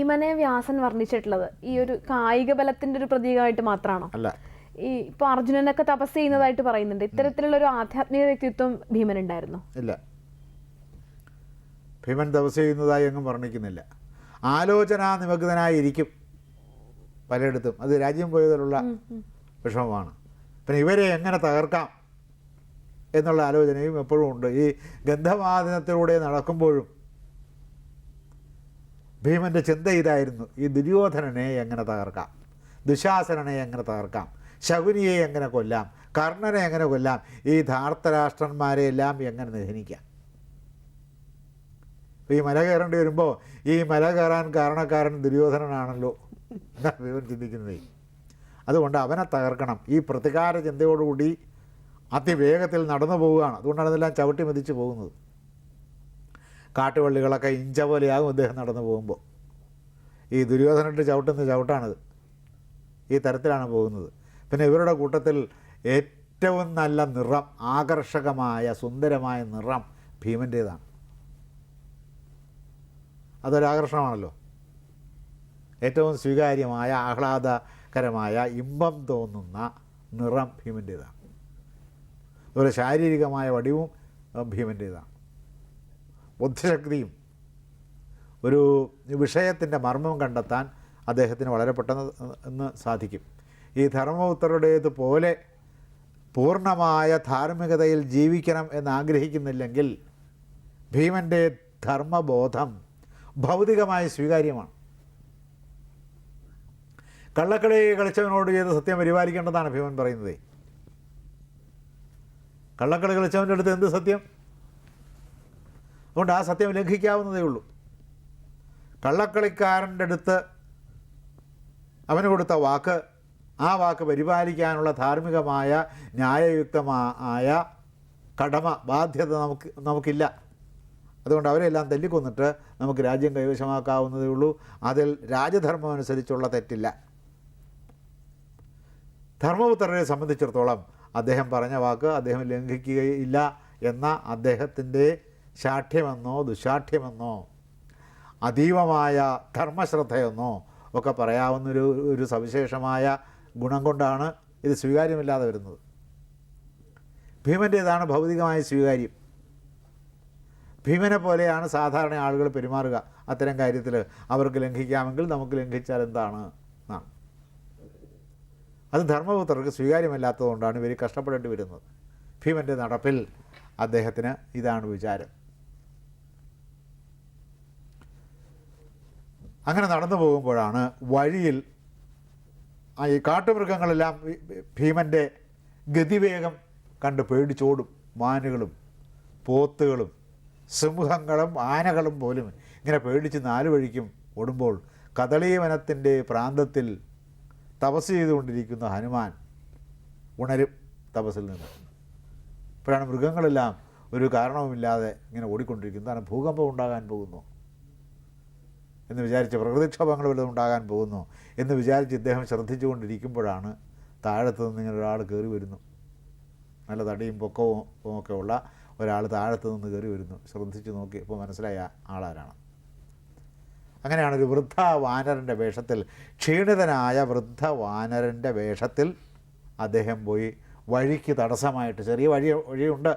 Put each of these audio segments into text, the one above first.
ഭീമനെ വ്യാസൻ വർണിച്ചിട്ടുള്ളത്. ഈ ഒരു കായിക ബലത്തിന്റെ ഒരു പ്രതീകമായിട്ട് മാത്രമാണോ അല്ല. ഈ ഇപ്പൊ അർജുനനൊക്കെ തപസ് ചെയ്യുന്നതായിട്ട് പറയുന്നുണ്ട്. ഇത്തരത്തിലുള്ള ഒരു ആധ്യാത്മിക വ്യക്തിത്വം ഭീമൻ ഉണ്ടായിരുന്നു? ഇല്ല. ഭീമൻ തപസ് ചെയ്യുന്നതായി എങ്ങും വർണിക്കുന്നില്ല. ആലോചന നിമഗ്നനായിരിക്കും പലയിടത്തും. അത് രാജ്യം പോയതിലുള്ള വിഷമമാണ്. പിന്നെ ഇവരെ എങ്ങനെ തകർക്കാം എന്നുള്ള ആലോചനയും എപ്പോഴും ഉണ്ട്. ഈ ഗന്ധവാദനത്തിലൂടെ നടക്കുമ്പോഴും ഭീമന്റെ ചിന്ത ഇതായിരുന്നു. ഈ ദുര്യോധനനെ എങ്ങനെ തകർക്കാം? ദുശാസനനെ എങ്ങനെ തകർക്കാം? ശകുനിയെ എങ്ങനെ കൊല്ലാം? കർണനെ എങ്ങനെ കൊല്ലാം? ഈ ധാർത്തരാഷ്ട്രന്മാരെ എല്ലാം എങ്ങനെ നിഹനിക്കാം അപ്പോൾ ഈ മല കയറേണ്ടി വരുമ്പോൾ ഈ മല കയറാൻ കാരണക്കാരൻ ദുര്യോധനനാണല്ലോ എന്നാണ് ഭീമൻ ചിന്തിക്കുന്നത്. അതുകൊണ്ട് അവനെ തകർക്കണം. ഈ പ്രതികാര ചിന്തയോടുകൂടി അതിവേഗത്തിൽ നടന്നു പോവുകയാണ്. അതുകൊണ്ടാണ് ഇതെല്ലാം ചവിട്ടി മതിച്ച് പോകുന്നത്. കാട്ടുവള്ളികളൊക്കെ ഇഞ്ച പോലെയാകും അദ്ദേഹം നടന്നു പോകുമ്പോൾ. ഈ ദുര്യോധനട്ട് ചവിട്ടുന്ന ചവിട്ടാണിത്. ഈ തരത്തിലാണ് പോകുന്നത്. പിന്നെ ഇവരുടെ കൂട്ടത്തിൽ ഏറ്റവും നല്ല നിറം ആകർഷകമായ സുന്ദരമായ നിറം ഭീമന്റേതാണ് അതൊരാകർഷണമാണല്ലോ ഏറ്റവും സ്വീകാര്യമായ ആഹ്ലാദകരമായ ഇമ്പം തോന്നുന്ന നിറം ഭീമന്റേതാണ് അതുപോലെ ശാരീരികമായ വടിവും ഭീമന്റേതാണ് ബുദ്ധിശക്തിയും ഒരു വിഷയത്തിന്റെ മർമ്മം കണ്ടെത്താൻ അദ്ദേഹത്തിന് വളരെ പെട്ടെന്ന് സാധിക്കും. ഈ ധർമ്മപുത്രരുടേതുപോലെ പൂർണമായ ധാർമ്മികതയിൽ ജീവിക്കണം എന്ന് ആഗ്രഹിക്കുന്നില്ലെങ്കിൽ ഭീമന്റെ ധർമ്മബോധം ഭൗതികമായി സ്വീകാര്യമാണ്. കള്ളക്കളി കളിച്ചവനോട് ചെയ്ത് സത്യം പരിപാലിക്കേണ്ടതാണ് ഭീമൻ പറയുന്നത്? കള്ളക്കളി കളിച്ചവന്റെ അടുത്ത് എന്ത് സത്യം? അതുകൊണ്ട് ആ സത്യം ലംഘിക്കാവുന്നതേ ഉള്ളൂ. കള്ളക്കളിക്കാരന്റെ അടുത്ത് അവന് കൊടുത്ത വാക്ക് ആ വാക്ക് പരിപാലിക്കാനുള്ള ധാർമ്മികമായ ന്യായയുക്തമായ കടമ ബാധ്യത നമുക്ക് നമുക്കില്ല. അതുകൊണ്ട് അവരെല്ലാം തല്ലിക്കൊന്നിട്ട് നമുക്ക് രാജ്യം കൈവശമാക്കാവുന്നതേ ഉള്ളൂ. അതിൽ രാജധർമ്മം അനുസരിച്ചുള്ള തെറ്റില്ല. ധർമ്മപുത്രരെ സംബന്ധിച്ചിടത്തോളം അദ്ദേഹം പറഞ്ഞ വാക്ക് അദ്ദേഹം ലംഘിക്കുകയില്ല എന്ന അദ്ദേഹത്തിന്റെ ശാഠ്യമെന്നോ ദുശാഠ്യമെന്നോ അതീവമായ ധർമ്മശ്രദ്ധയെന്നോ ഒക്കെ പറയാവുന്നൊരു ഒരു സവിശേഷമായ ഗുണം കൊണ്ടാണ് ഇത് സ്വീകാര്യമില്ലാതെ വരുന്നത്. ഭീമന്റേതാണ് ഭൗതികമായ സ്വീകാര്യം. ഭീമനെ പോലെയാണ് സാധാരണ ആളുകൾ പെരുമാറുക. അത്തരം കാര്യത്തിൽ അവർക്ക് ലംഘിക്കാമെങ്കിൽ നമുക്ക് ലംഘിച്ചാൽ എന്താണ്? എന്നാണ് അത് ധർമ്മപുത്രർക്ക് സ്വീകാര്യമല്ലാത്തതുകൊണ്ടാണ് ഇവർ കഷ്ടപ്പെടേണ്ടി വരുന്നത്. ഭീമന്റെ നടപ്പിൽ അദ്ദേഹത്തിന് ഇതാണ് വിചാരം. അങ്ങനെ നടന്നു പോകുമ്പോഴാണ് വഴിയിൽ ഈ കാട്ടുമൃഗങ്ങളെല്ലാം ഭീമന്റെ ഗതിവേഗം കണ്ട് പേടിച്ചോടും. മാനുകളും പോത്തുകളും സിംഹങ്ങളും ആനകളും പോലും ഇങ്ങനെ പേടിച്ച് നാല് വഴിക്കും ഓടുമ്പോൾ കദളീവനത്തിന്റെ പ്രാന്തത്തിൽ തപസ് ചെയ്തുകൊണ്ടിരിക്കുന്ന ഹനുമാൻ ഉണരും തപസ്സിൽ നിന്ന്. ഇപ്പോഴാണ് മൃഗങ്ങളെല്ലാം ഒരു കാരണവുമില്ലാതെ ഇങ്ങനെ ഓടിക്കൊണ്ടിരിക്കുന്നതാണ് ഭൂകമ്പം ഉണ്ടാകാൻ പോകുന്നു? എന്ന് വിചാരിച്ച് പ്രകൃതിക്ഷോഭങ്ങൾ വല്ലതും ഉണ്ടാകാൻ പോകുന്നു എന്ന് വിചാരിച്ച് ഇദ്ദേഹം ശ്രദ്ധിച്ചുകൊണ്ടിരിക്കുമ്പോഴാണ് താഴത്തു നിന്ന് ഇങ്ങനെ ഒരാൾ കയറി വരുന്നു. നല്ല തടിയും പൊക്കവും ഒക്കെ ഉള്ള ഒരാൾ താഴത്തു നിന്ന് കയറി വരുന്നു. ശ്രദ്ധിച്ച് നോക്കി ഇപ്പോൾ മനസ്സിലായ ആളാരാണ്. അങ്ങനെയാണ് ഒരു വൃദ്ധ വാനരന്റെ വേഷത്തിൽ ക്ഷീണിതനായ വൃദ്ധ വാനരന്റെ വേഷത്തിൽ അദ്ദേഹം പോയി വഴിക്ക് തടസ്സമായിട്ട് ചെറിയ വഴി വഴിയുണ്ട്.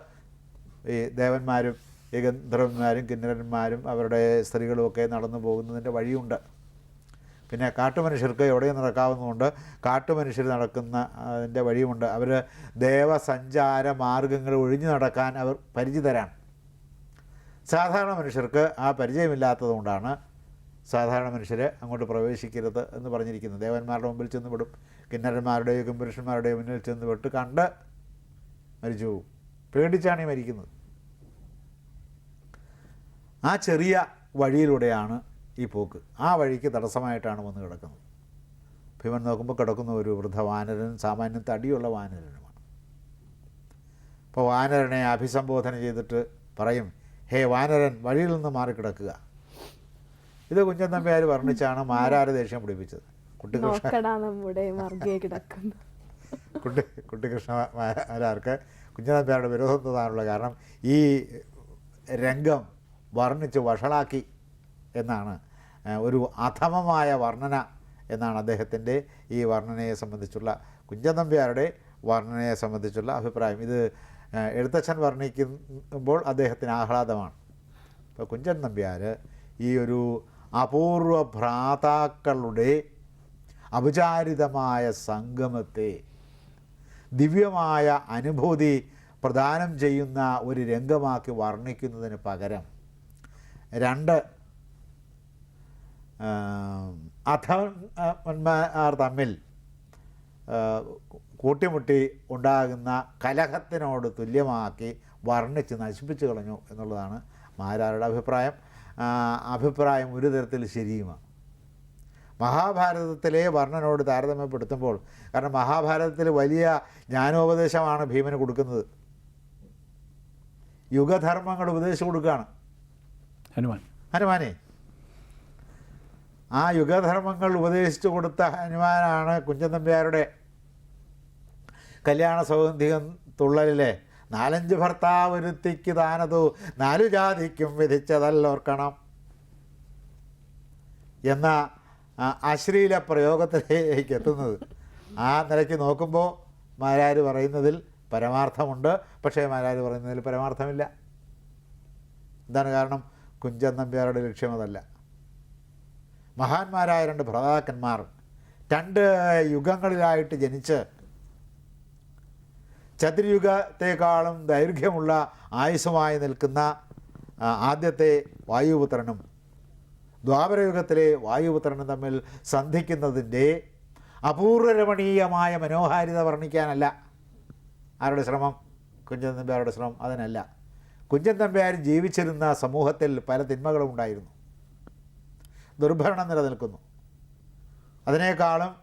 ഈ ദേവന്മാരും ഈ ഗന്ധർവന്മാരും കിന്നരന്മാരും അവരുടെ സ്ത്രീകളും ഒക്കെ നടന്നു പോകുന്നതിന്റെ വഴിയുണ്ട്. പിന്നെ കാട്ടുമനുഷ്യർക്ക് എവിടെയും നടക്കാവുന്നതുകൊണ്ട് കാട്ടുമനുഷ്യർ നടക്കുന്ന അതിന്റെ വഴിയുമുണ്ട്. അവർ ദേവസഞ്ചാര മാർഗങ്ങൾ ഒഴിഞ്ഞു നടക്കാൻ അവർ പരിചിതരാണ്. സാധാരണ മനുഷ്യർക്ക് ആ പരിചയമില്ലാത്തതുകൊണ്ടാണ് സാധാരണ മനുഷ്യരെ അങ്ങോട്ട് പ്രവേശിക്കരുത് എന്ന് പറഞ്ഞിരിക്കുന്നത്. ദേവന്മാരുടെ മുമ്പിൽ ചെന്ന് വിടും കിന്നരന്മാരുടെയോ കിംപുരുഷന്മാരുടെയോ മുന്നിൽ ചെന്ന് വിട്ട് കണ്ട് മരിച്ചു പേടിച്ചാണ് ഈ മരിക്കുന്നത്. ആ ചെറിയ വഴിയിലൂടെയാണ് ഈ പോക്ക്. ആ വഴിക്ക് തടസ്സമായിട്ടാണ് വന്ന് കിടക്കുന്നത്. ഭീമൻ നോക്കുമ്പോൾ കിടക്കുന്ന ഒരു വൃദ്ധ വാനരൻ സാമാന്യം തടിയുള്ള വാനരനുമാണ്. അപ്പോൾ വാനരനെ അഭിസംബോധന ചെയ്തിട്ട് പറയും ഹേ വാനരൻ വഴിയിൽ നിന്ന് മാറിക്കിടക്കുക. ഇത് കുഞ്ചൻ നമ്പ്യാർ വർണിച്ചാണ് മാരാര ദേഷ്യം പിടിപ്പിച്ചത്. കുട്ടികൃഷ്ണ കുട്ടി കുട്ടികൃഷ്ണ മാരാർക്ക് കുഞ്ചൻ നമ്പ്യാരുടെ വിരോധം തോന്നാനുള്ള കാരണം ഈ രംഗം വർണിച്ച് വഷളാക്കി എന്നാണ് ഒരു അധമമായ വർണന എന്നാണ് അദ്ദേഹത്തിന്റെ ഈ വർണനയെ സംബന്ധിച്ചുള്ള കുഞ്ചൻ നമ്പ്യാരുടെ വർണനയെ സംബന്ധിച്ചുള്ള അഭിപ്രായം. ഇത് എഴുത്തച്ഛൻ വർണിക്കുമ്പോൾ അദ്ദേഹത്തിന് ആഹ്ലാദമാണ്. ഇപ്പോൾ കുഞ്ചൻ നമ്പ്യാർ ഈ ഒരു അപൂർവ ഭ്രാതാക്കളുടെ അപചാരിതമായ സംഗമത്തെ ദിവ്യമായ അനുഭൂതി പ്രദാനം ചെയ്യുന്ന ഒരു രംഗമാക്കി വർണിക്കുന്നതിന് പകരം രണ്ട് അധവന്മാർ തമ്മിൽ കൂട്ടിമുട്ടി ഉണ്ടാകുന്ന കലഹത്തിനോട് തുല്യമാക്കി വർണിച്ച് നശിപ്പിച്ചു കളഞ്ഞു എന്നുള്ളതാണ് മാരാരുടെ അഭിപ്രായം. അഭിപ്രായം ഒരു തരത്തിൽ ശരിയുമാണ്. മഹാഭാരതത്തിലെ വർണനോട് താരതമ്യപ്പെടുത്തുമ്പോൾ കാരണം മഹാഭാരതത്തിൽ വലിയ ജ്ഞാനോപദേശമാണ് ഭീമന് കൊടുക്കുന്നത്. യുഗധർമ്മങ്ങൾ ഉപദേശിച്ചു കൊടുക്കുകയാണ്. ഹനുമാൻ. ഹനുമാനെ ആ യുഗധർമ്മങ്ങൾ ഉപദേശിച്ചു കൊടുത്ത ഹനുമാനാണ് കുഞ്ചൻ നമ്പ്യാരുടെ കല്യാണ സൗഗന്ധികം തുള്ളലിലെ നാലഞ്ച് ഭർത്താവൃത്തിക്ക് താനതു നാലു ജാതിക്കും വിധിച്ചതല്ലോർക്കണം എന്ന അശ്ലീല പ്രയോഗത്തിലേക്ക് എത്തുന്നത്. ആ നിലയ്ക്ക് നോക്കുമ്പോൾ മാരാര് പറയുന്നതിൽ പരമാർത്ഥമുണ്ട്. പക്ഷേ മാരാര് പറയുന്നതിൽ പരമാർത്ഥമില്ല. എന്താണ് കാരണം? കുഞ്ചൻ നമ്പ്യാരുടെ ലക്ഷ്യം അതല്ല. മഹാന്മാരായ രണ്ട് ഭ്രാതാക്കന്മാർ രണ്ട് യുഗങ്ങളിലായിട്ട് ജനിച്ച് ചതുര്യുഗത്തെക്കാളും ദൈർഘ്യമുള്ള ആയുസ്സുമായി നിൽക്കുന്ന ആദ്യത്തെ വായുപുത്രനും ദ്വാപരയുഗത്തിലെ വായുപുത്രനും തമ്മിൽ സന്ധിക്കുന്നതിന്റെ അപൂർവരമണീയമായ മനോഹാരിത വർണിക്കാനല്ല. ആരുടെ ശ്രമം? കുഞ്ചൻ നമ്പ്യാരുടെ ശ്രമം അതിനല്ല. കുഞ്ചൻ തമ്പിയാർ ജീവിച്ചിരുന്ന സമൂഹത്തിൽ പല തിന്മകളും ഉണ്ടായിരുന്നു. ദുർഭരണം നിലനിൽക്കുന്നു. അതിനേക്കാളും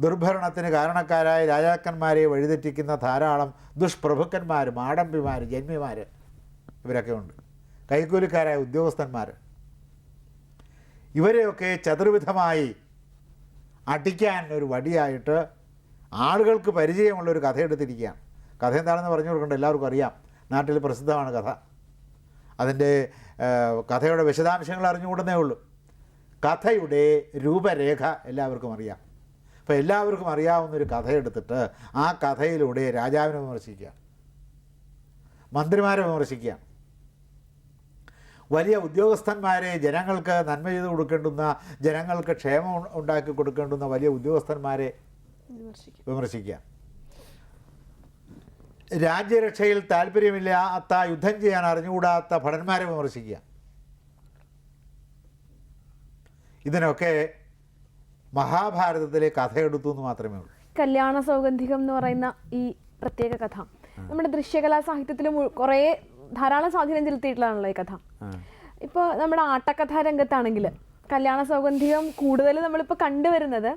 ദുർഭരണത്തിന് കാരണക്കാരായ രാജാക്കന്മാരെ വഴിതെറ്റിക്കുന്ന ധാരാളം ദുഷ്പ്രഭുക്കന്മാർ മാടമ്പിമാർ ജന്മിമാർ ഇവരൊക്കെ ഉണ്ട്. കൈക്കൂലിക്കാരായ ഉദ്യോഗസ്ഥന്മാർ ഇവരെയൊക്കെ ചതുർവിധമായി അടിക്കാൻ ഒരു വടിയായിട്ട് ആളുകൾക്ക് പരിചയമുള്ള ഒരു കഥ എടുത്തിരിക്കുകയാണ് കഥ എന്താണെന്ന് പറഞ്ഞു കൊടുക്കേണ്ട എല്ലാവർക്കും അറിയാം. നാട്ടിൽ പ്രസിദ്ധമാണ് കഥ. അതിന്റെ കഥയുടെ വിശദാംശങ്ങൾ അറിഞ്ഞുകൂടുന്നേ ഉള്ളൂ. കഥയുടെ രൂപരേഖ എല്ലാവർക്കും അറിയാം. അപ്പോൾ എല്ലാവർക്കും അറിയാവുന്ന ഒരു കഥ എടുത്തിട്ട് ആ കഥയിലൂടെ രാജാവിനെ വിമർശിക്കുക. മന്ത്രിമാരെ വിമർശിക്കുക. വലിയ ഉദ്യോഗസ്ഥന്മാരെ ജനങ്ങൾക്ക് നന്മ ചെയ്ത് കൊടുക്കേണ്ടുന്ന ജനങ്ങൾക്ക് ക്ഷേമം ഉണ്ടാക്കി കൊടുക്കേണ്ടുന്ന വലിയ ഉദ്യോഗസ്ഥന്മാരെ വിമർശിക്കും വിമർശിക്കുക. രാജ്യരക്ഷയിൽ താല്പര്യമില്ലാത്ത യുദ്ധം ചെയ്യാൻ അറിഞ്ഞുകൂടാത്ത ഭടന്മാരെ വിമർശിക്കുക. ഇതിനൊക്കെ മഹാഭാരതത്തിലെ കഥയെടുത്തു എന്ന് മാത്രമേ ഉള്ളൂ. കല്യാണ സൗഗന്ധികം എന്ന് പറയുന്ന ഈ പ്രത്യേക കഥ. നമ്മുടെ ദൃശ്യകലാ സാഹിത്യത്തിൽ കുറേ ധാരാളം സ്വാധീനം ചെലുത്തിയിട്ടുള്ളതാണല്ലോ ഈ കഥ. ഇപ്പോൾ നമ്മുടെ ആട്ടക്കഥാ രംഗത്താണെങ്കിൽ കല്യാണ സൗഗന്ധികം കൂടുതൽ നമ്മളിപ്പോൾ കണ്ടുവരുന്നത്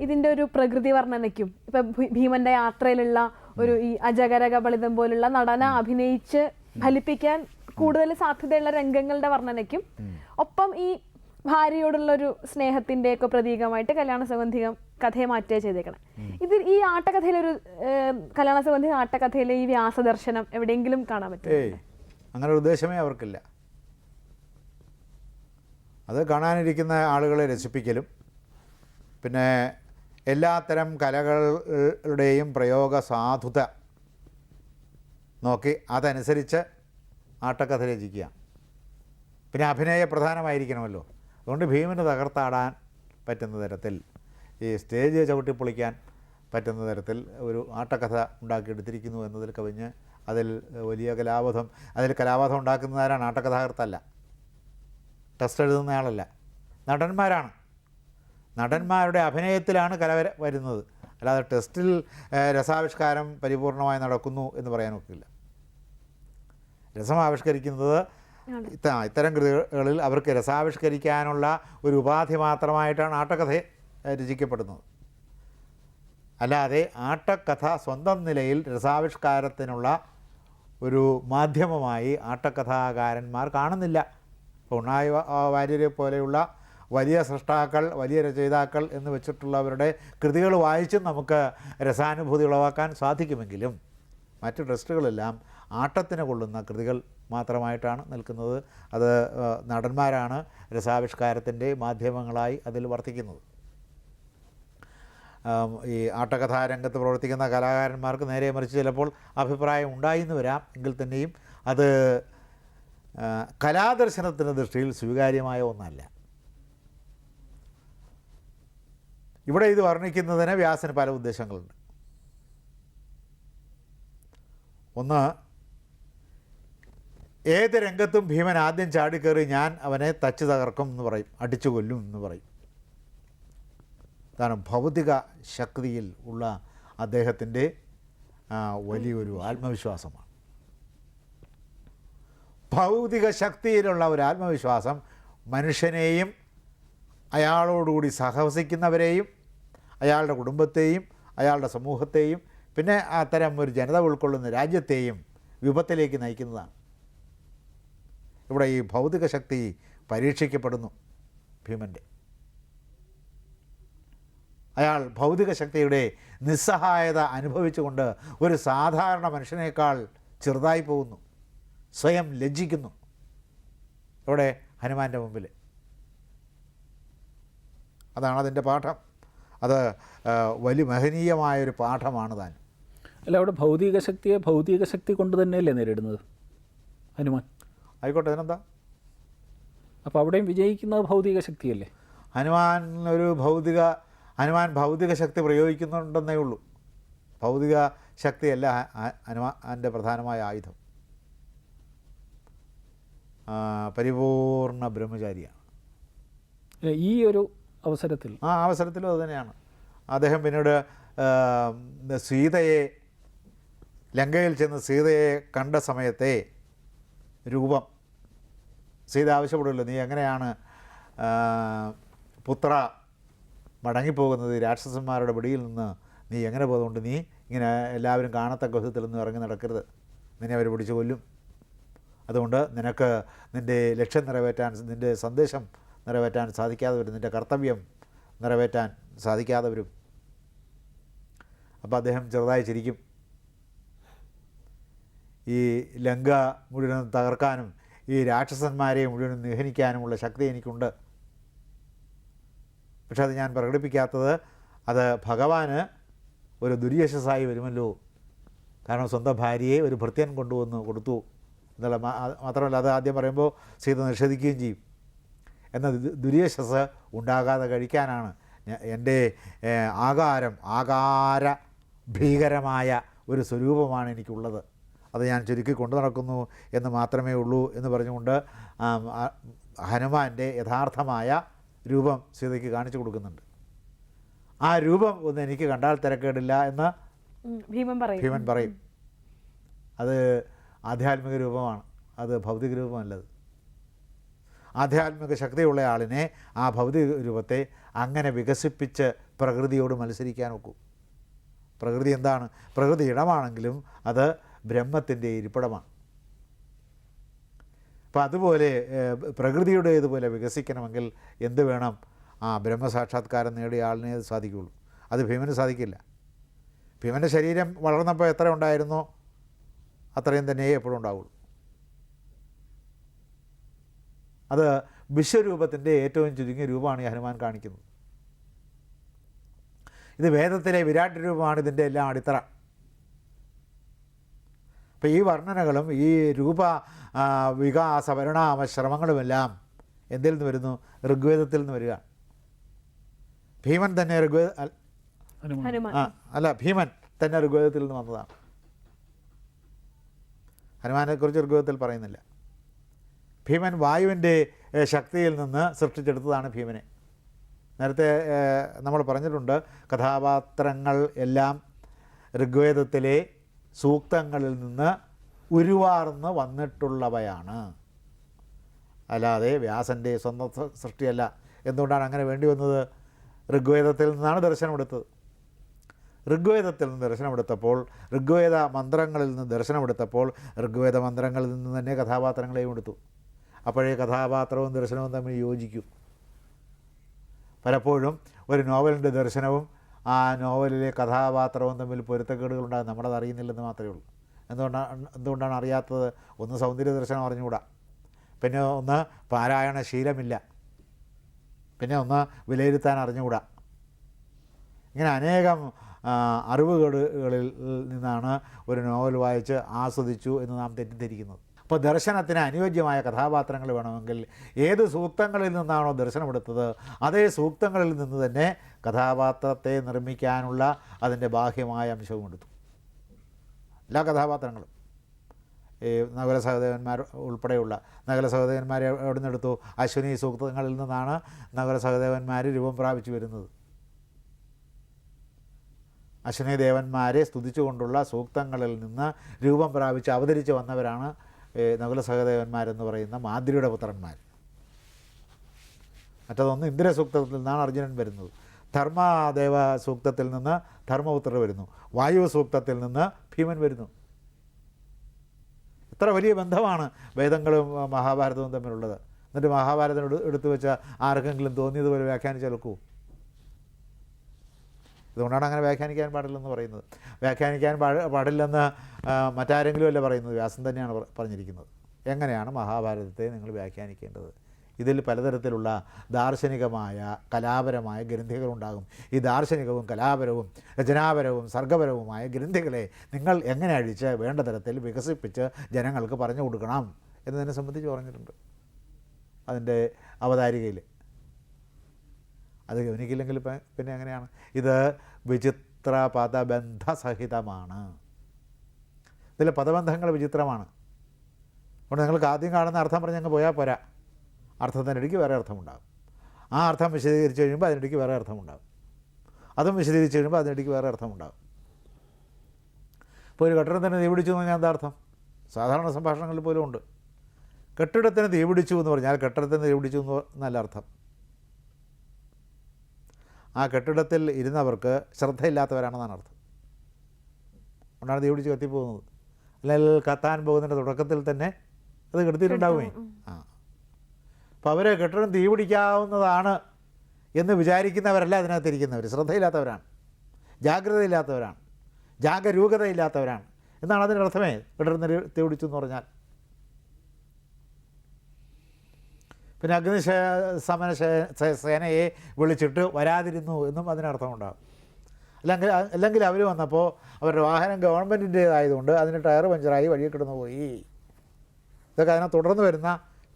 ഇതിന്റെ ഒരു പ്രകൃതി വർണനയ്ക്കും ഇപ്പം ഭീമന്റെ യാത്രയിലുള്ള ഒരു ഈ അജകര കബളിതം പോലുള്ള നടന അഭിനയിച്ച് ഫലിപ്പിക്കാൻ കൂടുതൽ സാധ്യതയുള്ള രംഗങ്ങളുടെ വർണനയ്ക്കും ഒപ്പം ഈ ഭാര്യയോടുള്ള ഒരു സ്നേഹത്തിന്റെ ഒക്കെ പ്രതീകമായിട്ട് കല്യാണ സംബന്ധികം കഥയെ മാറ്റുക ചെയ്തേക്കണം. ഇത് ഈ ആട്ടക്കഥയിലെ ഒരു കല്യാണ സൗഗന്ധികം ആട്ടക്കഥയിലെ ഈ വ്യാസദർശനം എവിടെയെങ്കിലും കാണാൻ പറ്റും അങ്ങനെ ഒരു ഉദ്ദേശമേ അവർക്കില്ല. അത് കാണാനിരിക്കുന്ന ആളുകളെ രസിപ്പിക്കലും പിന്നെ എല്ലാത്തരം കലകളുടെയും പ്രയോഗ സാധുത നോക്കി അതനുസരിച്ച് ആട്ടക്കഥ രചിക്കുക. പിന്നെ അഭിനയ പ്രധാനമായിരിക്കണമല്ലോ അതുകൊണ്ട് ഭീമന് തകർത്താടാൻ പറ്റുന്ന തരത്തിൽ ഈ സ്റ്റേജ് ചവിട്ടിപ്പൊളിക്കാൻ പറ്റുന്ന തരത്തിൽ ഒരു ആട്ടക്കഥ ഉണ്ടാക്കിയെടുത്തിരിക്കുന്നു എന്നതിൽ കവിഞ്ഞ് അതിൽ വലിയ കലാബോധം അതിൽ കലാബോധം ഉണ്ടാക്കുന്നതാരാണ്? ആട്ടക്കഥാകൃത്തല്ല. ടെസ്റ്റ് എഴുതുന്നയാളല്ല നടന്മാരാണ്. നടന്മാരുടെ അഭിനയത്തിലാണ് കല വരുന്നത്. അല്ലാതെ ടെസ്റ്റിൽ രസാവിഷ്കാരം പരിപൂർണമായി നടക്കുന്നു എന്ന് പറയാനൊക്കില്ല രസം ആവിഷ്കരിക്കുന്നത് ഇത്ത ഇത്തരം കൃതികളിൽ അവർക്ക് രസാവിഷ്കരിക്കാനുള്ള ഒരു ഉപാധി മാത്രമായിട്ടാണ് ആട്ടക്കഥ രചിക്കപ്പെടുന്നത്. അല്ലാതെ ആട്ടക്കഥ സ്വന്തം നിലയിൽ രസാവിഷ്കാരത്തിനുള്ള ഒരു മാധ്യമമായി ആട്ടക്കഥാകാരന്മാർ കാണുന്നില്ല. ഇപ്പോൾ ഉണ്ണായി വാര്യരെ പോലെയുള്ള വലിയ സൃഷ്ടാക്കൾ വലിയ രചയിതാക്കൾ എന്ന് വെച്ചിട്ടുള്ളവരുടെ കൃതികൾ വായിച്ചും നമുക്ക് രസാനുഭൂതി ഉളവാക്കാൻ സാധിക്കുമെങ്കിലും മറ്റു ഡ്രസ്റ്റുകളെല്ലാം ആട്ടത്തിന് കൊള്ളുന്ന കൃതികൾ മാത്രമായിട്ടാണ് നിൽക്കുന്നത്. അത് നടന്മാരാണ് രസാവിഷ്കാരത്തിന്റെ മാധ്യമങ്ങളായി അതിൽ വർത്തിക്കുന്നത്. ഈ ആട്ടകഥാരംഗത്ത് പ്രവർത്തിക്കുന്ന കലാകാരന്മാർക്ക് നേരെ മറിച്ച് ചിലപ്പോൾ അഭിപ്രായം ഉണ്ടായിന്ന് വരാം. എങ്കിൽ തന്നെയും അത് കലാദർശനത്തിന്റെ ദൃഷ്ടിയിൽ സ്വീകാര്യമായ ഒന്നല്ല. ഇവിടെ ഇത് വർണിക്കുന്നതിന് വ്യാസന് പല ഉദ്ദേശങ്ങളുണ്ട്. ഒന്ന് ഏത് രംഗത്തും ഭീമൻ ആദ്യം ചാടിക്കയറി ഞാൻ അവനെ തച്ചു തകർക്കും എന്ന് പറയും അടിച്ചു കൊല്ലും എന്ന് പറയും. കാരണം ഭൗതിക ശക്തിയിൽ ഉള്ള അദ്ദേഹത്തിന്റെ വലിയൊരു ആത്മവിശ്വാസമാണ്. ഭൗതിക ശക്തിയിലുള്ള ഒരു ആത്മവിശ്വാസം മനുഷ്യനെയും അയാളോടുകൂടി സഹവസിക്കുന്നവരെയും അയാളുടെ കുടുംബത്തെയും അയാളുടെ സമൂഹത്തെയും പിന്നെ അത്തരം ഒരു ജനത ഉൾക്കൊള്ളുന്ന രാജ്യത്തെയും വിപത്തിലേക്ക് നയിക്കുന്നതാണ്. ഇവിടെ ഈ ഭൗതിക ശക്തി പരീക്ഷിക്കപ്പെടുന്നു ഭീമന്റെ. അയാൾ ഭൗതിക ശക്തിയുടെ നിസ്സഹായത അനുഭവിച്ചുകൊണ്ട് ഒരു സാധാരണ മനുഷ്യനേക്കാൾ ചെറുതായി പോകുന്നു. സ്വയം ലജ്ജിക്കുന്നു. ഇവിടെ ഹനുമാന്റെ മുമ്പിൽ അതാണ് അതിന്റെ പാഠം. അത് വലിയ മഹനീയമായൊരു പാഠമാണ് താൻ. അല്ല അവിടെ ഭൗതിക ശക്തിയെ ഭൗതിക ശക്തി കൊണ്ട് തന്നെയല്ലേ നേരിടുന്നത് ഹനുമാൻ? ആയിക്കോട്ടെ അതിനെന്താ? അപ്പോൾ അവിടെയും വിജയിക്കുന്നത് ഭൗതിക ശക്തിയല്ലേ? ഹനുമാൻ ഒരു ഭൗതിക ഹനുമാൻ ഭൗതിക ശക്തി പ്രയോഗിക്കുന്നുണ്ടെന്നേ ഉള്ളൂ. ഭൗതിക ശക്തിയല്ല ഹനുമാന്റെ പ്രധാനമായ ആയുധം. പരിപൂർണ ബ്രഹ്മചാരിയാണ്. ഈ ഒരു അവസരത്തിൽ. ആ അവസരത്തിലും അതുതന്നെയാണ് അദ്ദേഹം പിന്നീട് സീതയെ ലങ്കയിൽ ചെന്ന് സീതയെ കണ്ട സമയത്തെ രൂപം. സീത ആവശ്യപ്പെടുമല്ലോ നീ എങ്ങനെയാണ് പുത്ര മടങ്ങിപ്പോകുന്നത്? രാക്ഷസന്മാരുടെ പിടിയിൽ നിന്ന് നീ എങ്ങനെ പോകുന്നുണ്ട്? നീ ഇങ്ങനെ എല്ലാവരും കാണത്തക്ക വിധത്തിൽ നിന്ന് ഇറങ്ങി നടക്കരുത്. നിന്നെ അവർ പിടിച്ചു കൊല്ലും. അതുകൊണ്ട് നിനക്ക് നിന്റെ ലക്ഷ്യം നിറവേറ്റാൻ നിന്റെ സന്ദേശം നിറവേറ്റാൻ സാധിക്കാതെ വരും നിന്റെ കർത്തവ്യം നിറവേറ്റാൻ സാധിക്കാതെ വരും അപ്പോൾ അദ്ദേഹം ചെറുതായി ചിരിക്കും. ഈ ലങ്ക മുഴുവൻ തകർക്കാനും ഈ രാക്ഷസന്മാരെ മുഴുവൻ നിഹനിക്കാനുമുള്ള ശക്തി എനിക്കുണ്ട്. പക്ഷെ അത് ഞാൻ പ്രകടിപ്പിക്കാത്തത് അത് ഭഗവാന് ഒരു ദുര്യശസ്സായി വരുമല്ലോ. കാരണം സ്വന്തം ഭാര്യയെ ഒരു ഭൃത്യൻ കൊണ്ടുവന്ന് കൊടുത്തു. എന്നുള്ള മാത്രമല്ല അത് ആദ്യം പറയുമ്പോൾ സീത നിഷേധിക്കുകയും ചെയ്യും. എന്ന ദുരിയശസ് ഉണ്ടാകാതെ കഴിക്കാനാണ് എന്റെ ആകാരം ആകാര ഭീകരമായ ഒരു സ്വരൂപമാണ് എനിക്കുള്ളത്. അത് ഞാൻ ചുരുക്കി കൊണ്ടു നടക്കുന്നു എന്ന് മാത്രമേ ഉള്ളൂ എന്ന് പറഞ്ഞുകൊണ്ട് ഹനുമാന്റെ യഥാർത്ഥമായ രൂപം സീതയ്ക്ക് കാണിച്ചു കൊടുക്കുന്നുണ്ട്. ആ രൂപം ഒന്ന് എനിക്ക് കണ്ടാൽ തിരക്കേടില്ല എന്ന് ഭീമൻ പറയും. ഭീമൻ പറയും. അത് ആധ്യാത്മിക രൂപമാണ്. അത് ഭൗതിക രൂപമല്ലത്. ആധ്യാത്മിക ശക്തിയുള്ള ആളിനെ ആ ഭൗതിക രൂപത്തെ അങ്ങനെ വികസിപ്പിച്ച് പ്രകൃതിയോട് മത്സരിക്കാൻ നോക്കൂ പ്രകൃതി എന്താണ്? പ്രകൃതി ഇടമാണെങ്കിലും അത് ബ്രഹ്മത്തിന്റെ ഇരിപ്പിടമാണ്. അപ്പോൾ അതുപോലെ പ്രകൃതിയുടെ ഇതുപോലെ വികസിക്കണമെങ്കിൽ എന്ത് വേണം? ആ ബ്രഹ്മസാക്ഷാത്കാരം നേടിയ ആളിനെ അത് സാധിക്കുകയുള്ളൂ. അത് ഭീമന് സാധിക്കില്ല. ഭീമന്റെ ശരീരം വളർന്നപ്പോൾ എത്ര ഉണ്ടായിരുന്നോ? അത്രയും തന്നെ എപ്പോഴും ഉണ്ടാവുള്ളൂ. അത് വിശ്വരൂപത്തിന്റെ ഏറ്റവും ചുരുങ്ങിയ രൂപമാണ് ഈ ഹനുമാൻ കാണിക്കുന്നത്. ഇത് വേദത്തിലെ വിരാട് രൂപമാണ് ഇതിന്റെ എല്ലാം അടിത്തറ. അപ്പോൾ ഈ വർണനകളും ഈ രൂപ വികാസ പരിണാമ ശ്രമങ്ങളുമെല്ലാം എന്തിൽ നിന്ന് വരുന്നു? ഋഗ്വേദത്തിൽ നിന്ന് വരിക. ഭീമൻ തന്നെ ഋഗ്വേദ അല്ല ഭീമൻ തന്നെ ഋഗ്വേദത്തിൽ നിന്ന് വന്നതാണ്. ഹനുമാനെക്കുറിച്ച് ഋഗ്വേദത്തിൽ പറയുന്നില്ല. ഭീമൻ വായുവിന്റെ ശക്തിയിൽ നിന്ന് സൃഷ്ടിച്ചെടുത്തതാണ് ഭീമനെ. നേരത്തെ നമ്മൾ പറഞ്ഞിട്ടുണ്ട് കഥാപാത്രങ്ങൾ എല്ലാം ഋഗ്വേദത്തിലെ സൂക്തങ്ങളിൽ നിന്ന് ഉരുവാർന്ന് വന്നിട്ടുള്ളവയാണ്. അല്ലാതെ വ്യാസന്റെ സ്വന്തം സൃഷ്ടിയല്ല. എന്തുകൊണ്ടാണ് അങ്ങനെ വേണ്ടി വന്നത്? ഋഗ്വേദത്തിൽ നിന്നാണ് ദർശനമെടുത്തത്. ഋഗ്വേദത്തിൽ നിന്ന് ദർശനമെടുത്തപ്പോൾ ഋഗ്വേദ മന്ത്രങ്ങളിൽ നിന്ന് ദർശനമെടുത്തപ്പോൾ ഋഗ്വേദ മന്ത്രങ്ങളിൽ നിന്ന് തന്നെ കഥാപാത്രങ്ങളെയും എടുത്തു. അപ്പോഴേ കഥാപാത്രവും ദർശനവും തമ്മിൽ യോജിക്കും. പലപ്പോഴും ഒരു നോവലിന്റെ ദർശനവും ആ നോവലിലെ കഥാപാത്രവും തമ്മിൽ പൊരുത്തക്കേടുകളുണ്ടാകും. നമ്മളത് അറിയുന്നില്ലെന്ന് മാത്രമേ ഉള്ളൂ. എന്തുകൊണ്ടാണ് എന്തുകൊണ്ടാണ് അറിയാത്തത്? ഒന്ന് സൗന്ദര്യ ദർശനം അറിഞ്ഞുകൂടാ. പിന്നെ ഒന്ന് പാരായണ ശീലമില്ല. പിന്നെ ഒന്ന് വിലയിരുത്താൻ അറിഞ്ഞുകൂടാ. ഇങ്ങനെ അനേകം അറിവുകളിൽ നിന്നാണ് ഒരു നോവൽ വായിച്ച് ആസ്വദിച്ചു എന്ന് നാം തെറ്റിദ്ധരിക്കുന്നത്. അപ്പോൾ ദർശനത്തിന് അനുയോജ്യമായ കഥാപാത്രങ്ങൾ വേണമെങ്കിൽ ഏത് സൂക്തങ്ങളിൽ നിന്നാണോ ദർശനമെടുത്തത് അതേ സൂക്തങ്ങളിൽ നിന്ന് തന്നെ കഥാപാത്രത്തെ നിർമ്മിക്കാനുള്ള അതിന്റെ ബാഹ്യമായ അംശവും എടുത്തു. എല്ലാ കഥാപാത്രങ്ങളും. ഈ നഗര സഹോദരന്മാർ ഉൾപ്പെടെയുള്ള നഗര സഹോദരന്മാരെ എവിടെ നിന്നെടുത്തു അശ്വിനി സൂക്തങ്ങളിൽ നിന്നാണ് നഗര സഹോദരന്മാർ രൂപം പ്രാപിച്ചു വരുന്നത്. അശ്വിനി ദേവന്മാരെ സ്തുതിച്ചുകൊണ്ടുള്ള സൂക്തങ്ങളിൽ നിന്ന് രൂപം പ്രാപിച്ച് അവതരിച്ച് വന്നവരാണ് നകുല സഹദേവന്മാരെന്ന് പറയുന്ന മാതിരിയുടെ പുത്രന്മാർ. മറ്റതൊന്ന് ഇന്ദ്രസൂക്തത്തിൽ നിന്നാണ് അർജുനൻ വരുന്നത്. ധർമ്മദേവ സൂക്തത്തിൽ നിന്ന് ധർമ്മപുത്രർ വരുന്നു. വായു സൂക്തത്തിൽ നിന്ന് ഭീമൻ വരുന്നു. ഇത്ര വലിയ ബന്ധമാണ് വേദങ്ങളും മഹാഭാരതവും തമ്മിലുള്ളത്. എന്നിട്ട് മഹാഭാരതം എടുത്തു വെച്ച ആർക്കെങ്കിലും തോന്നിയതുപോലെ വ്യാഖ്യാനിച്ചെടുക്കൂ ഇതുകൊണ്ടാണ് അങ്ങനെ വ്യാഖ്യാനിക്കാൻ പാടില്ലെന്ന് പറയുന്നത്. വ്യാഖ്യാനിക്കാൻ പാടില്ലെന്ന് മറ്റാരെങ്കിലും അല്ല പറയുന്നത്? വ്യാസൻ തന്നെയാണ് പറഞ്ഞിരിക്കുന്നത്. എങ്ങനെയാണ് മഹാഭാരതത്തെ നിങ്ങൾ വ്യാഖ്യാനിക്കേണ്ടത്? ഇതിൽ പലതരത്തിലുള്ള ദാർശനികമായ കലാപരമായ ഗ്രന്ഥികളുണ്ടാകും. ഈ ദാർശനികവും കലാപരവും രചനാപരവും സർഗപരവുമായ ഗ്രന്ഥികളെ നിങ്ങൾ എങ്ങനെ അഴിച്ച് വേണ്ട തരത്തിൽ വികസിപ്പിച്ച് ജനങ്ങൾക്ക് പറഞ്ഞു കൊടുക്കണം എന്നതിനെ സംബന്ധിച്ച് പറഞ്ഞിട്ടുണ്ട്. അതിന്റെ അവതാരികയിൽ. അത് ഗവനിക്കില്ലെങ്കിൽ പിന്നെ എങ്ങനെയാണ്? ഇത് വിചിത്ര പദബന്ധസഹിതമാണ് ഇതിലെ പദബന്ധങ്ങൾ വിചിത്രമാണ്. അതുകൊണ്ട് നിങ്ങൾക്ക് ആദ്യം കാണുന്ന അർത്ഥം പറഞ്ഞ് അങ്ങ് പോയാൽ പോരാ. അർത്ഥത്തിനിടയ്ക്ക് വേറെ അർത്ഥമുണ്ടാകും. ആ അർത്ഥം വിശദീകരിച്ച് കഴിയുമ്പോൾ അതിനിടയ്ക്ക് വേറെ അർത്ഥമുണ്ടാകും. അതും വിശദീകരിച്ച് കഴിയുമ്പോൾ അതിനിടയ്ക്ക് വേറെ അർത്ഥമുണ്ടാകും. ഇപ്പോൾ ഒരു കെട്ടിടത്തിന് തീ പിടിച്ചു എന്ന് പറഞ്ഞാൽ എന്താ അർത്ഥം? സാധാരണ സംഭാഷണങ്ങളിൽ പോലും ഉണ്ട്. കെട്ടിടത്തിന് തീപിടിച്ചു എന്ന് പറഞ്ഞാൽ കെട്ടിടത്തിന് തീപിടിച്ചു എന്ന് നല്ല അർത്ഥം. ആ കെട്ടിടത്തിൽ ഇരുന്നവർക്ക് ശ്രദ്ധയില്ലാത്തവരാണെന്നാണ് അർത്ഥം. അതുകൊണ്ടാണ് തീ പിടിച്ച് കത്തിപ്പോകുന്നത് അല്ലെങ്കിൽ കത്താൻ പോകുന്നതിന്റെ തുടക്കത്തിൽ തന്നെ അത് കെടുത്തിയിട്ടുണ്ടാവുമേ. ആ. അപ്പോൾ അവരെ കെട്ടിടം തീ പിടിക്കാവുന്നതാണ് എന്ന് വിചാരിക്കുന്നവരല്ല അതിനകത്തിരിക്കുന്നവർ ശ്രദ്ധയില്ലാത്തവരാണ്. ജാഗ്രതയില്ലാത്തവരാണ്. ജാഗരൂകതയില്ലാത്തവരാണ്. എന്നാണ് അതിന്റെ അർത്ഥമേ. കെട്ടിടം തീ തീ പിടിച്ചു എന്ന് പറഞ്ഞാൽ. പിന്നെ അഗ്നി സമന സേനയെ വിളിച്ചിട്ട് വരാതിരുന്നു എന്നും അതിനർത്ഥമുണ്ടാകും. അല്ലെങ്കിൽ അല്ലെങ്കിൽ അവർ വന്നപ്പോൾ അവരുടെ വാഹനം ഗവൺമെന്റിന്റേതായതുകൊണ്ട് അതിന് ടയർ പഞ്ചറായി വഴി കിടന്നു പോയി ഇതൊക്കെ അതിനെ തുടർന്ന് വരുന്ന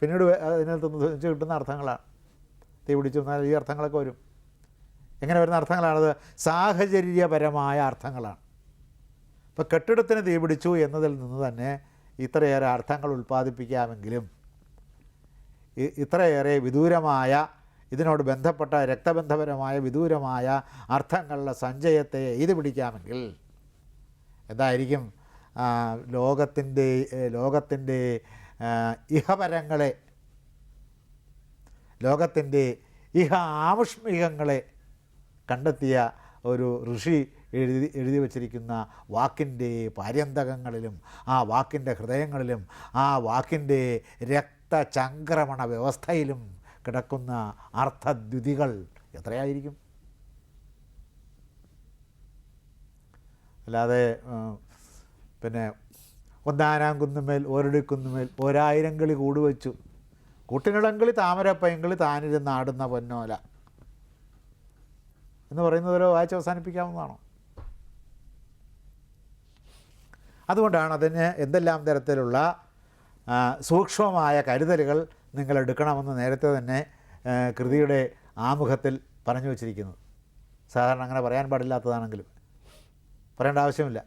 പിന്നീട് അതിനകത്ത് കിട്ടുന്ന അർത്ഥങ്ങളാണ്. തീ പിടിച്ചു വന്നാൽ ഈ അർത്ഥങ്ങളൊക്കെ വരും. എങ്ങനെ വരുന്ന അർത്ഥങ്ങളാണത്? സാഹചര്യപരമായ അർത്ഥങ്ങളാണ്. ഇപ്പോൾ കെട്ടിടത്തിന് തീ പിടിച്ചു എന്നതിൽ നിന്ന് തന്നെ ഇത്രയേറെ അർത്ഥങ്ങൾ ഉൽപ്പാദിപ്പിക്കാമെങ്കിലും ഇത്രയേറെ വിദൂരമായ ഇതിനോട് ബന്ധപ്പെട്ട രക്തബന്ധപരമായ വിദൂരമായ അർത്ഥങ്ങളുടെ സഞ്ചയത്തെ എഴുതി പിടിക്കാമെങ്കിൽ എന്തായിരിക്കും? ലോകത്തിന്റെ ലോകത്തിന്റെ ഇഹപരങ്ങളെ ലോകത്തിന്റെ ഇഹ ആമുഷ്മികങ്ങളെ കണ്ടെത്തിയ ഒരു ഋഷി എഴുതി എഴുതി വച്ചിരിക്കുന്ന വാക്കിന്റെ പാര്യന്തകങ്ങളിലും ആ വാക്കിന്റെ ഹൃദയങ്ങളിലും ആ വാക്കിന്റെ രക്തചംക്രമണ വ്യവസ്ഥയിലും കിടക്കുന്ന അർത്ഥദ്യുതികൾ എത്രയായിരിക്കും? അല്ലാതെ പിന്നെ ഒന്നാനാം കുന്നുമേൽ ഒരടിക്കുന്നുമേൽ ഒരായിരം കിളി കൂടുവച്ചു. കൂട്ടിനിടങ്കിളി താമരപ്പയങ്കിളി താനിരുന്ന് ആടുന്ന പൊന്നോല. എന്ന് പറയുന്നത് ഓരോ വായിച്ച് അവസാനിപ്പിക്കാവുന്നതാണോ? അതുകൊണ്ടാണ് അതിന് എന്തെല്ലാം തരത്തിലുള്ള സൂക്ഷ്മമായ കരുതലുകൾ നിങ്ങൾ എടുക്കണമെന്ന് നേരത്തെ തന്നെ കൃതിയുടെ ആമുഖത്തിൽ പറഞ്ഞു വച്ചിരിക്കുന്നത് സാധാരണ അങ്ങനെ പറയാൻ പാടില്ലാത്തതാണെങ്കിലും. പറയേണ്ട ആവശ്യമില്ല.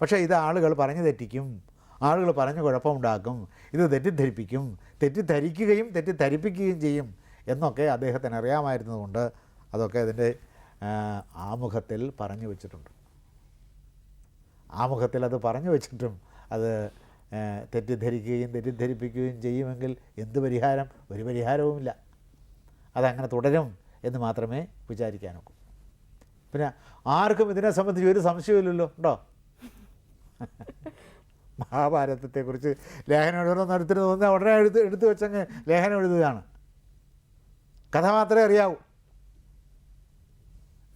പക്ഷേ ഇത് ആളുകൾ പറഞ്ഞു തെറ്റിക്കും ആളുകൾ പറഞ്ഞു കുഴപ്പമുണ്ടാക്കും ഇത് തെറ്റിദ്ധരിപ്പിക്കും തെറ്റിദ്ധരിക്കുകയും തെറ്റിദ്ധരിപ്പിക്കുകയും ചെയ്യും എന്നൊക്കെ അദ്ദേഹത്തിന് അറിയാമായിരുന്നതുകൊണ്ട് അതൊക്കെ അതിന്റെ ആമുഖത്തിൽ പറഞ്ഞു വച്ചിട്ടുണ്ട്. ആമുഖത്തിൽ അത് പറഞ്ഞു വച്ചിട്ടും അത് തെറ്റിദ്ധരിക്കുകയും തെറ്റിദ്ധരിപ്പിക്കുകയും ചെയ്യുമെങ്കിൽ എന്ത് പരിഹാരം? ഒരു പരിഹാരവുമില്ല. അതങ്ങനെ തുടരും എന്ന് മാത്രമേ വിചാരിക്കാനൊക്കൂ. പിന്നെ ആർക്കും ഇതിനെ സംബന്ധിച്ച് ഒരു സംശയമില്ലല്ലോ ഉണ്ടോ? മഹാഭാരതത്തെക്കുറിച്ച് ലേഖനം എഴുതണം നടത്തിന് തോന്നുന്ന. ഉടനെ എഴുത്ത് എടുത്തു വെച്ചങ്ങ് ലേഖനം എഴുതുകയാണ്. കഥ മാത്രമേ അറിയാവൂ.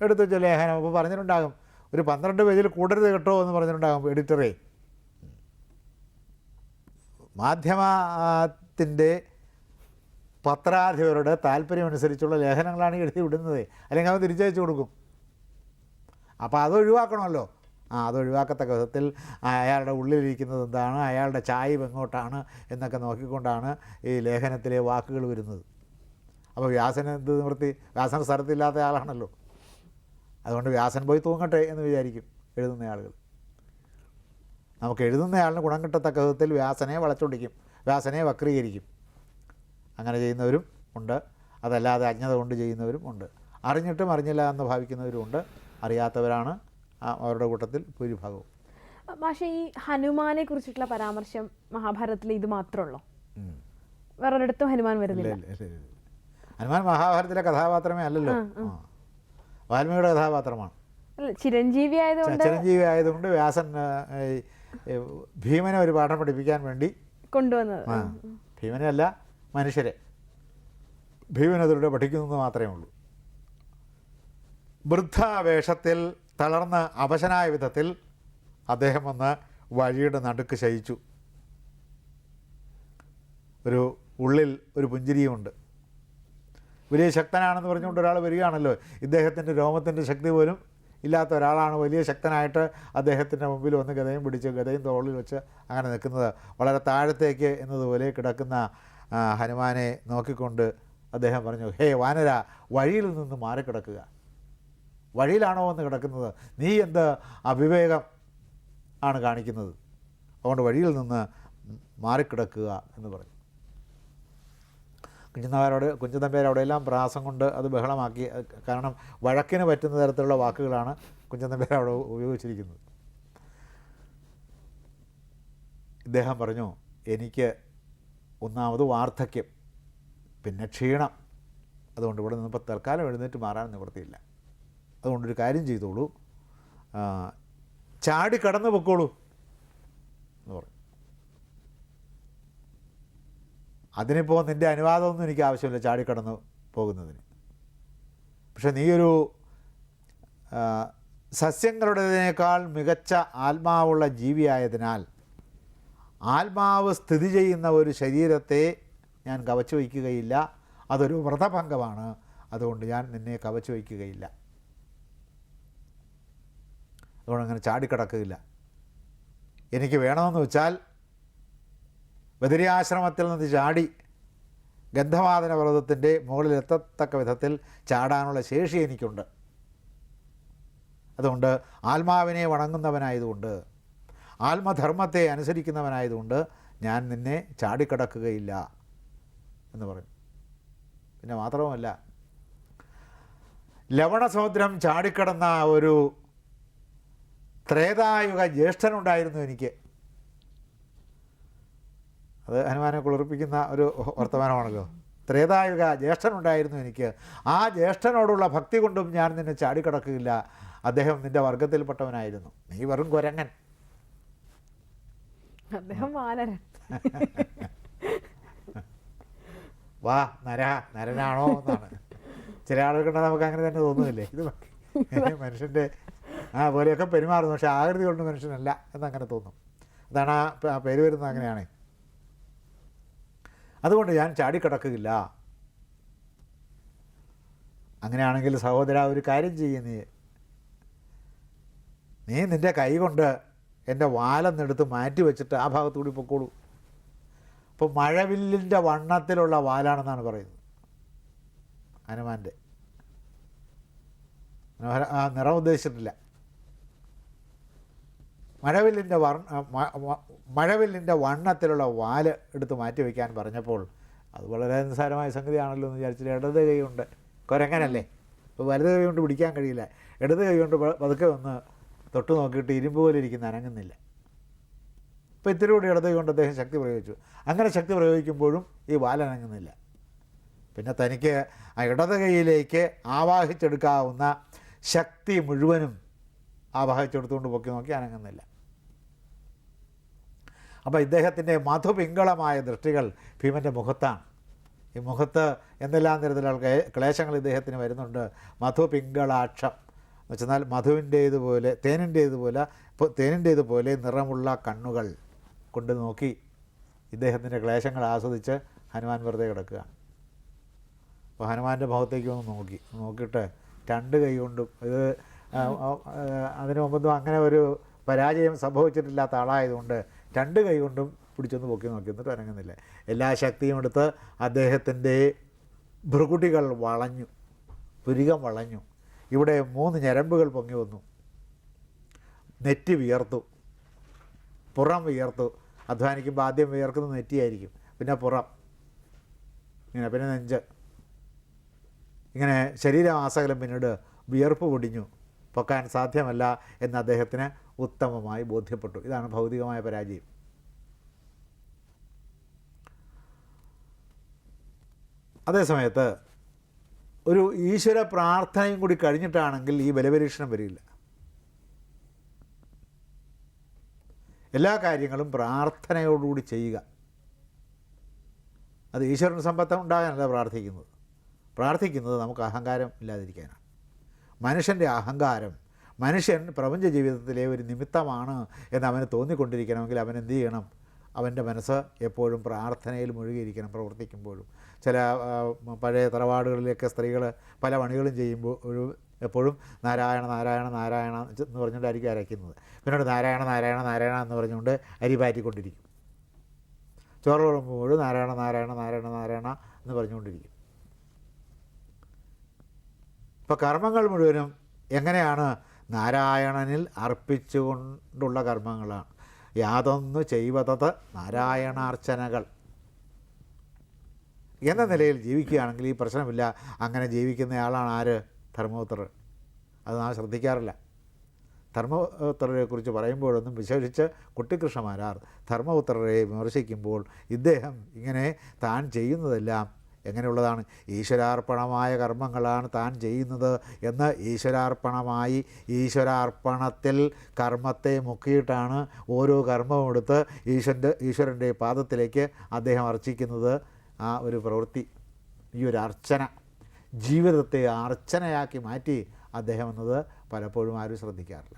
എടുത്തു വെച്ച ലേഖനം അപ്പോൾ പറഞ്ഞിട്ടുണ്ടാകും. ഒരു പന്ത്രണ്ട് പേജിൽ കൂടരുത് കേട്ടോ എന്ന് പറഞ്ഞിട്ടുണ്ടാകും എഡിറ്ററെ മാധ്യമത്തിന്റെ പത്രാധിപരുടെ താല്പര്യമനുസരിച്ചുള്ള ലേഖനങ്ങളാണ് എഴുതി വിടുന്നത്. അല്ലെങ്കിൽ അവൻ തിരിച്ചയച്ചു കൊടുക്കും. അപ്പോൾ അത് ഒഴിവാക്കണമല്ലോ. ആ അത് ഒഴിവാക്കത്തക്ക വിധത്തിൽ അയാളുടെ ഉള്ളിലിരിക്കുന്നത് എന്താണ്? അയാളുടെ ചായ്വ് എങ്ങോട്ടാണ് എന്നൊക്കെ നോക്കിക്കൊണ്ടാണ് ഈ ലേഖനത്തിലെ വാക്കുകൾ വരുന്നത്. അപ്പോൾ വ്യാസൻ എന്ത് നിവൃത്തി? വ്യാസന സ്ഥലത്തില്ലാത്ത ആളാണല്ലോ. അതുകൊണ്ട് വ്യാസൻ പോയി തൂങ്ങട്ടെ എന്ന് വിചാരിക്കും എഴുതുന്ന ആളുകൾ. നമുക്ക് എഴുതുന്നയാളിന് ഗുണം കിട്ടത്തക്ക വിധത്തിൽ വ്യാസനെ വളച്ചൊടിക്കും. വ്യാസനെ വക്രീകരിക്കും. അങ്ങനെ ചെയ്യുന്നവരും ഉണ്ട്. അതല്ലാതെ അജ്ഞത കൊണ്ട് ചെയ്യുന്നവരും ഉണ്ട്. അറിഞ്ഞിട്ടും അറിഞ്ഞില്ല എന്ന് ഭാവിക്കുന്നവരും ഉണ്ട്. അറിയാത്തവരാണ് അവരുടെ കൂട്ടത്തിൽ ഭൂരിഭാഗവും. പക്ഷേ ഈ ഹനുമാനെ കുറിച്ചിട്ടുള്ള പരാമർശം മഹാഭാരതത്തിൽ ഇത് മാത്രമുള്ളൂ. വേറൊരിടത്തും ഹനുമാൻ വരുന്നില്ല. ഹനുമാൻ മഹാഭാരതത്തിലെ കഥാപാത്രമേ അല്ലല്ലോ. വാൽമീകിയുടെ കഥാപാത്രമാണ്. ചിരഞ്ജീവി ആയതുകൊണ്ട് ചിരഞ്ജീവി ആയതുകൊണ്ട് വ്യാസൻ ഭീമനെ ഒരു പാഠം പഠിപ്പിക്കാൻ വേണ്ടി കൊണ്ടുവന്നത്. ഭീമനെ അല്ല മനുഷ്യരെ. ഭീമനതിലൂടെ പഠിക്കുന്നത് മാത്രമേ ഉള്ളൂ. വൃദ്ധാവേഷത്തിൽ തളർന്ന് അവശനായ വിധത്തിൽ അദ്ദേഹം വന്ന് വഴിയുടെ നടുക്ക് ശയിച്ചു. ഒരു ഉള്ളിൽ ഒരു പുഞ്ചിരിയുമുണ്ട്. വലിയ ശക്തനാണെന്ന് പറഞ്ഞുകൊണ്ട് ഒരാൾ വരികയാണല്ലോ. ഇദ്ദേഹത്തിന്റെ രോമത്തിന്റെ ശക്തി പോലും ഇല്ലാത്ത ഒരാളാണ് വലിയ ശക്തനായിട്ട് അദ്ദേഹത്തിന്റെ മുമ്പിൽ വന്ന് ഗതയും പിടിച്ച് ഗതയും തോളിൽ വെച്ച് അങ്ങനെ നിൽക്കുന്നത്. വളരെ താഴത്തേക്ക് എന്നതുപോലെ കിടക്കുന്ന ഹനുമാനെ നോക്കിക്കൊണ്ട് അദ്ദേഹം പറഞ്ഞു ഹേ വാനര വഴിയിൽ നിന്ന് മാറിക്കിടക്കുക. വഴിയിലാണോ എന്ന് കിടക്കുന്നത്? നീ എന്ത് അവിവേകം ആണ് കാണിക്കുന്നത്. അതുകൊണ്ട് വഴിയിൽ നിന്ന് മാറിക്കിടക്കുക എന്ന് പറഞ്ഞു. കുഞ്ചുനായരോട് കുഞ്ചുതമ്പേർ അവിടെയെല്ലാം പ്രാസം കൊണ്ട് അത് ബഹളമാക്കി. കാരണം വഴക്കിന് പറ്റുന്ന തരത്തിലുള്ള വാക്കുകളാണ് കുഞ്ചുതമ്പേർ അവിടെ ഉപയോഗിച്ചിരിക്കുന്നത്. ഇദ്ദേഹം പറഞ്ഞു എനിക്ക് ഒന്നാമത് വാർദ്ധക്യം പിന്നെ ക്ഷീണം. അതുകൊണ്ട് ഇവിടെ നിന്നിപ്പോൾ തൽക്കാലം എഴുന്നേറ്റ് മാറാൻ നിവൃത്തിയില്ല. അതുകൊണ്ടൊരു കാര്യം ചെയ്തോളൂ. ചാടി കടന്നു പൊക്കോളൂ എന്ന് പറഞ്ഞു. അതിനിപ്പോൾ നിന്റെ അനുവാദമൊന്നും എനിക്ക് ആവശ്യമില്ല ചാടിക്കടന്ന് പോകുന്നതിന്. പക്ഷെ നീയൊരു സസ്യങ്ങളുടേതിനേക്കാൾ മികച്ച ആത്മാവുള്ള ജീവിയായതിനാൽ ആത്മാവ് സ്ഥിതി ചെയ്യുന്ന ഒരു ശരീരത്തെ ഞാൻ കവച്ചു വയ്ക്കുകയില്ല. അതൊരു വ്രതഭംഗമാണ്. അതുകൊണ്ട് ഞാൻ നിന്നെ കവച്ചു വയ്ക്കുകയില്ല. അതുകൊണ്ട് അങ്ങനെ ചാടിക്കിടക്കുകയില്ല. എനിക്ക് വേണമെന്ന് വെച്ചാൽ ബദരിയാശ്രമത്തിൽ നിന്ന് ചാടി ഗന്ധവാദന വ്രതത്തിന്റെ മുകളിലെത്തത്തക്ക വിധത്തിൽ ചാടാനുള്ള ശേഷി എനിക്കുണ്ട്. അതുകൊണ്ട് ആത്മാവിനെ വണങ്ങുന്നവനായതുകൊണ്ട് ആത്മധർമ്മത്തെ അനുസരിക്കുന്നവനായതുകൊണ്ട് ഞാൻ നിന്നെ ചാടിക്കടക്കുകയില്ല എന്ന് പറഞ്ഞു പിന്നെ മാത്രവുമല്ല ലവണസമുദ്രം ചാടിക്കടന്ന ഒരു ത്രേതായുഗ ജ്യേഷ്ഠനുണ്ടായിരുന്നു എനിക്ക്. അത് ഹനുമാനെ കുളിർപ്പിക്കുന്ന ഒരു വർത്തമാനമാണല്ലോ. ത്രേതായുഗ ജ്യേഷ്ഠനുണ്ടായിരുന്നു എനിക്ക്. ആ ജ്യേഷ്ഠനോടുള്ള ഭക്തി കൊണ്ടും ഞാൻ നിന്നെ ചാടിക്കടക്കുകയില്ല. അദ്ദേഹം നിന്റെ വർഗത്തിൽപ്പെട്ടവനായിരുന്നു. നീ വെറും കുരങ്ങൻ. അദ്ദേഹം വാനരൻ. വാ നര നരനാണോ എന്നാണ്. ചില ആളുകൾ കണ്ടാൽ നമുക്ക് അങ്ങനെ തന്നെ തോന്നുന്നില്ലേ? ഇത് മനുഷ്യന്റെ ആ പോലെയൊക്കെ പെരുമാറുന്നു. പക്ഷെ ആകൃതി കൊണ്ട് മനുഷ്യനല്ല എന്നങ്ങനെ തോന്നും. അതാണ് ആ പേര് വരുന്നത് അങ്ങനെയാണ്. അതുകൊണ്ട് ഞാൻ ചാടിക്കിടക്കുകയില്ല. അങ്ങനെയാണെങ്കിൽ സഹോദര ഒരു കാര്യം ചെയ്യ നീ. നീ നിന്റെ കൈ കൊണ്ട് എന്റെ വാലെന്നെടുത്ത് മാറ്റി വെച്ചിട്ട് ആ ഭാഗത്തുകൂടി പൊക്കോളൂ. അപ്പോൾ മഴവില്ലിന്റെ വണ്ണത്തിലുള്ള വാലാണെന്നാണ് പറയുന്നത്. ഹനുമാന്റെ മനോഹര ആ നിറം ഉദ്ദേശിച്ചിട്ടില്ല. മഴവില്ലിന്റെ വർണ മഴവില്ലിന്റെ വണ്ണത്തിലുള്ള വാൽ എടുത്ത് മാറ്റി വയ്ക്കാൻ പറഞ്ഞപ്പോൾ അത് വളരെ നിസ്സാരമായ സംഗതിയാണല്ലോ എന്ന് വിചാരിച്ചിട്ട് ഇടത് കൈ കൊണ്ട് കുരങ്ങനല്ലേ? ഇപ്പോൾ വലത് കൈ കൊണ്ട് പിടിക്കാൻ കഴിയില്ല. ഇടത് കൈ കൊണ്ട് പതുക്കെ ഒന്ന് തൊട്ട് നോക്കിയിട്ട് ഇരുമ്പ് പോലെ ഇരിക്കുന്ന അനങ്ങുന്നില്ല. അപ്പോൾ ഇത്തിരി കൂടി ഇടത് കൈ കൊണ്ട് അദ്ദേഹം ശക്തി പ്രയോഗിച്ചു. അങ്ങനെ ശക്തി പ്രയോഗിക്കുമ്പോഴും ഈ വാലനങ്ങുന്നില്ല പിന്നെ തനിക്ക് ആ ഇടത് കൈയിലേക്ക് ആവാഹിച്ചെടുക്കാവുന്ന ശക്തി മുഴുവനും ആവാഹിച്ചെടുത്തുകൊണ്ട് പൊക്കി നോക്കി അനങ്ങുന്നില്ല. അപ്പോൾ ഇദ്ദേഹത്തിന്റെ മധുപിങ്കളമായ ദൃഷ്ടികൾ ഭീമന്റെ മുഖത്താണ്. ഈ മുഖത്ത് എന്തെല്ലാം തരത്തിലുള്ള ക്ലേശങ്ങൾ ഇദ്ദേഹത്തിന് വരുന്നുണ്ട്? മധുപിങ്കളാക്ഷം. എന്ന് വെച്ചെന്നാൽ മധുവിന്റേതുപോലെ തേനിന്റേതുപോലെ ഇപ്പോൾ തേനിന്റേതുപോലെ നിറമുള്ള കണ്ണുകൾ കൊണ്ട് നോക്കി ഇദ്ദേഹത്തിന്റെ ക്ലേശങ്ങൾ ആസ്വദിച്ച് ഹനുമാൻ വെറുതെ കിടക്കുകയാണ് അപ്പോൾ ഹനുമാന്റെ മുഖത്തേക്ക് ഒന്ന് നോക്കി. നോക്കിയിട്ട് രണ്ട് കൈ കൊണ്ടും ഇത് അതിനു മുമ്പൊന്നും അങ്ങനെ ഒരു പരാജയം സംഭവിച്ചിട്ടില്ലാത്ത ആളായതുകൊണ്ട് രണ്ട് കൈ കൊണ്ടും പിടിച്ചൊന്ന് പൊക്കി നോക്കി എന്നിട്ട് അനങ്ങുന്നില്ല. എല്ലാ ശക്തിയും എടുത്ത് അദ്ദേഹത്തിന്റെ ഭ്രുകുട്ടികൾ വളഞ്ഞു പുരികം വളഞ്ഞു. ഇവിടെ മൂന്ന് ഞരമ്പുകൾ പൊങ്ങി വന്നു. നെറ്റി വിയർത്തു. പുറം വിയർത്തു. അധ്വാനിക്കുമ്പോൾ ആദ്യം വിയർക്കുന്നത് നെറ്റിയായിരിക്കും. പിന്നെ പുറം. ഇങ്ങനെ പിന്നെ നെഞ്ച്. ഇങ്ങനെ ശരീരമാസകലം പിന്നീട് വിയർപ്പ് പൊടിഞ്ഞു. പൊക്കാൻ സാധ്യമല്ല എന്ന് അദ്ദേഹത്തിന് ഉത്തമമായി ബോധ്യപ്പെട്ടു. ഇതാണ് ഭൗതികമായ പരാജയം. അതേസമയത്ത് ഒരു ഈശ്വര പ്രാർത്ഥനയും കൂടി കഴിഞ്ഞിട്ടാണെങ്കിൽ ഈ ബലപരീക്ഷണം വരില്ല. എല്ലാ കാര്യങ്ങളും പ്രാർത്ഥനയോടുകൂടി ചെയ്യുക. അത് ഈശ്വരൻ സമ്പത്തം ഉണ്ടാകാനല്ല പ്രാർത്ഥിക്കുന്നത്. പ്രാർത്ഥിക്കുന്നത് നമുക്ക് അഹങ്കാരം ഇല്ലാതിരിക്കാനാണ്. മനുഷ്യന്റെ അഹങ്കാരം മനുഷ്യൻ പ്രപഞ്ച ജീവിതത്തിലെ ഒരു നിമിത്തമാണ് എന്ന് അവന് തോന്നിക്കൊണ്ടിരിക്കണമെങ്കിൽ അവൻ എന്ത് ചെയ്യണം? അവന്റെ മനസ്സ് എപ്പോഴും പ്രാർത്ഥനയിൽ മുഴുകിയിരിക്കണം പ്രവർത്തിക്കുമ്പോഴും. ചില പഴയ തറവാടുകളിലൊക്കെ സ്ത്രീകൾ പല പണികളും ചെയ്യുമ്പോൾ ഒരു എപ്പോഴും നാരായണ നാരായണ നാരായണ എന്ന് പറഞ്ഞുകൊണ്ടായിരിക്കും അരയ്ക്കുന്നത്. പിന്നീട് നാരായണ നാരായണ നാരായണ എന്ന് പറഞ്ഞുകൊണ്ട് അരി പാറ്റിക്കൊണ്ടിരിക്കും. ചോറ് വിളമ്പുമ്പോൾ നാരായണ നാരായണ നാരായണ നാരായണ എന്ന് പറഞ്ഞുകൊണ്ടിരിക്കും. ഇപ്പോൾ കർമ്മങ്ങൾ മുഴുവനും എങ്ങനെയാണ് നാരായണനിൽ അർപ്പിച്ചുകൊണ്ടുള്ള കർമ്മങ്ങളാണ്. യാതൊന്നു ചെയ്വതത് നാരായണാർച്ചനകൾ. എന്ന നിലയിൽ ജീവിക്കുകയാണെങ്കിൽ ഈ പ്രശ്നമില്ല. അങ്ങനെ ജീവിക്കുന്നയാളാണ് ആര്? ധർമ്മപുത്രർ. അത് നാം ശ്രദ്ധിക്കാറില്ല. ധർമ്മപുത്രരെ കുറിച്ച് പറയുമ്പോഴൊന്നും വിശേഷിച്ച് കുട്ടിക്കൃഷ്ണമാരാർ ധർമ്മപുത്രരെ വിമർശിക്കുമ്പോൾ ഇദ്ദേഹം ഇങ്ങനെ താൻ ചെയ്യുന്നതെല്ലാം എങ്ങനെയുള്ളതാണ്? ഈശ്വരാർപ്പണമായ കർമ്മങ്ങളാണ് താൻ ചെയ്യുന്നത് എന്ന് ഈശ്വരാർപ്പണമായി ഈശ്വരാർപ്പണത്തിൽ കർമ്മത്തെ മുക്കിയിട്ടാണ് ഓരോ കർമ്മവും എടുത്ത് ഈശ്വരന്റെ ഈശ്വരന്റെ പാദത്തിലേക്ക് അദ്ദേഹം അർച്ചിക്കുന്നത്. ആ ഒരു പ്രവൃത്തി ഈ ഒരു അർച്ചന ജീവിതത്തെ അർച്ചനയാക്കി മാറ്റി അദ്ദേഹം എന്നത് പലപ്പോഴും ആരും ശ്രദ്ധിക്കാറില്ല.